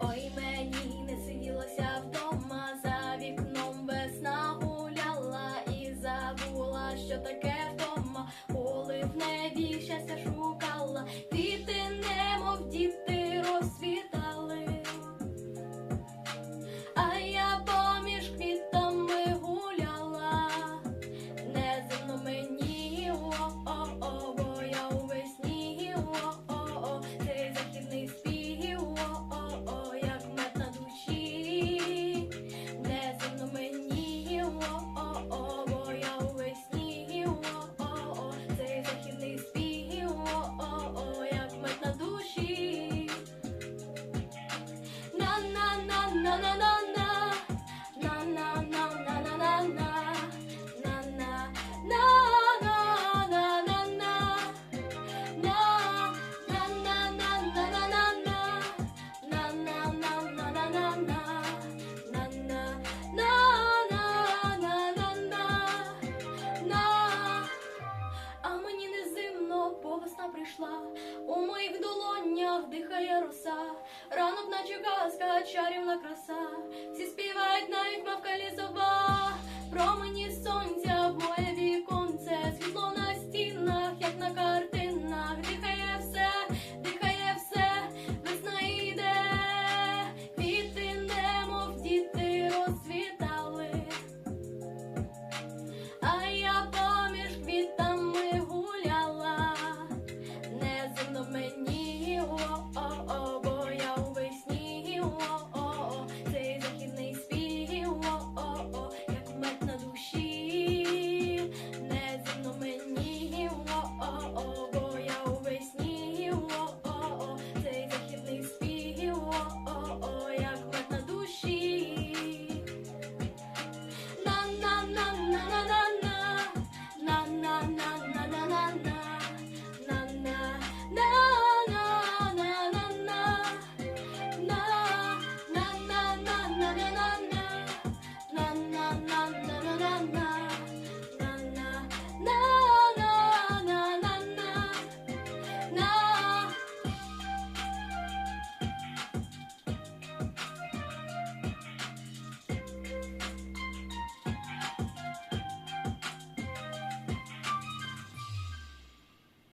Ой мені не сиділося вдома, за вікном весна гуляла і забула, що таке вдома, коли в небі щастя шукала. весна прийшла, у моїх долонях дихає роса, ранок наче казка, чарівна краса, всі співають навіть мавка лісова.